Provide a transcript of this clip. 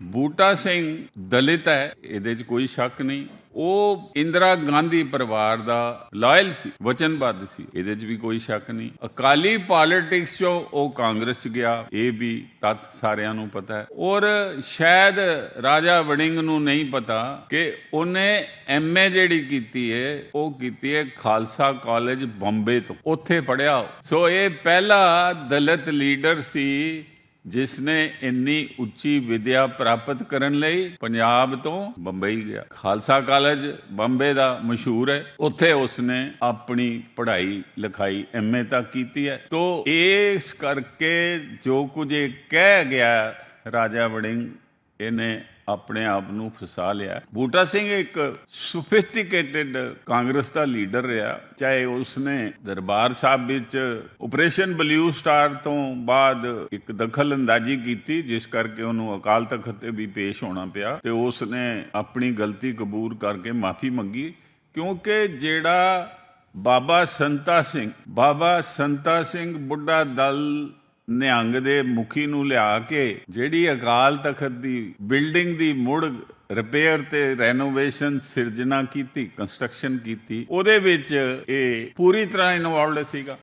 ਬੂਟਾ ਸਿੰਘ ਦਲਿਤ ਹੈ, ਇਹਦੇ 'ਚ ਕੋਈ ਸ਼ੱਕ ਨਹੀਂ। ਉਹ ਇੰਦਰਾ ਗਾਂਧੀ ਪਰਿਵਾਰ ਦਾ ਲਾਇਲ ਸੀ, ਵਚਨਬੱਧ ਸੀ, ਇਹਦੇ 'ਚ ਵੀ ਕੋਈ ਸ਼ੱਕ ਨਹੀਂ। ਅਕਾਲੀ ਪੋਲਿਟਿਕਸ 'ਚੋਂ ਉਹ ਕਾਂਗਰਸ 'ਚ ਗਿਆ, ਇਹ ਵੀ ਤੱਥ ਸਾਰਿਆਂ ਨੂੰ ਪਤਾ ਹੈ। ਔਰ ਸ਼ਾਇਦ ਰਾਜਾ ਵੜਿੰਗ ਨੂੰ ਨਹੀਂ ਪਤਾ ਕਿ ਉਹਨੇ ਐਮਏ ਜਿਹੜੀ ਕੀਤੀ ਹੈ ਉਹ ਕੀਤੀ ਹੈ ਖਾਲਸਾ ਕਾਲਜ ਬੰਬੇ ਤੋਂ। ਉੱਥੇ ਪੜਿਆ ਸੋ ਇਹ ਪਹਿਲਾ ਦਲਿਤ ਲੀਡਰ ਸੀ ਜਿਸ ਨੇ ਇੰਨੀ ਉੱਚੀ ਵਿਦਿਆ ਪ੍ਰਾਪਤ ਕਰਨ ਲਈ ਪੰਜਾਬ ਤੋਂ ਬੰਬਈ ਗਿਆ। ਖਾਲਸਾ ਕਾਲਜ ਬੰਬੇ ਦਾ ਮਸ਼ਹੂਰ ਹੈ। ਉੱਥੇ ਉਸਨੇ ਆਪਣੀ ਪੜ੍ਹਾਈ ਲਿਖਾਈ ਐਮਏ ਤੱਕ ਕੀਤੀ ਹੈ। ਤੋਂ ਇਸ ਕਰਕੇ ਜੋ ਕੁਝ ਇਹ ਕਹਿ ਗਿਆ ਰਾਜਾ ਵੜਿੰਗ ਇਹਨੇ ਆਪਣੇ ਆਪ ਨੂੰ ਫਸਾ ਲਿਆ। ਬੂਟਾ ਸਿੰਘ ਇੱਕ ਸੋਫਿਸਟੀਕੇਟਿਡ ਕਾਂਗਰਸ ਦਾ ਲੀਡਰ ਰਿਹਾ। ਚਾਹੇ ਉਸਨੇ ਦਰਬਾਰ ਸਾਹਿਬ ਵਿੱਚ ਆਪਰੇਸ਼ਨ ਬਲੂ ਸਟਾਰ ਤੋਂ ਬਾਅਦ ਇੱਕ ਦਖਲ ਅੰਦਾਜ਼ੀ ਕੀਤੀ, ਜਿਸ ਕਰਕੇ ਉਹਨੂੰ ਅਕਾਲ ਤਖਤ ਤੇ ਵੀ ਪੇਸ਼ ਹੋਣਾ ਪਿਆ ਤੇ ਉਸਨੇ ਆਪਣੀ ਗਲਤੀ ਕਬੂਲ ਕਰਕੇ ਮਾਫੀ ਮੰਗੀ। ਕਿਉਂਕਿ ਜਿਹੜਾ ਬਾਬਾ ਸੰਤਾ ਸਿੰਘ, ਬਾਬਾ ਸੰਤਾ ਸਿੰਘ ਬੁੱਢਾ ਦਲ ਨਿਹੰਗ ਦੇ ਮੁਖੀ ਨੂੰ ਲਿਆ ਕੇ ਜਿਹੜੀ ਅਕਾਲ ਤਖਤ ਦੀ ਬਿਲਡਿੰਗ ਦੀ ਮੁੜ ਰਿਪੇਅਰ ਤੇ ਰੈਨੋਵੇਸ਼ਨ ਸਿਰਜਣਾ ਕੀਤੀ ਕੰਸਟਰਕਸ਼ਨ ਕੀਤੀ, ਉਹਦੇ ਵਿੱਚ ਇਹ ਪੂਰੀ ਤਰ੍ਹਾਂ ਇਨਵੋਲਡ ਸੀਗਾ।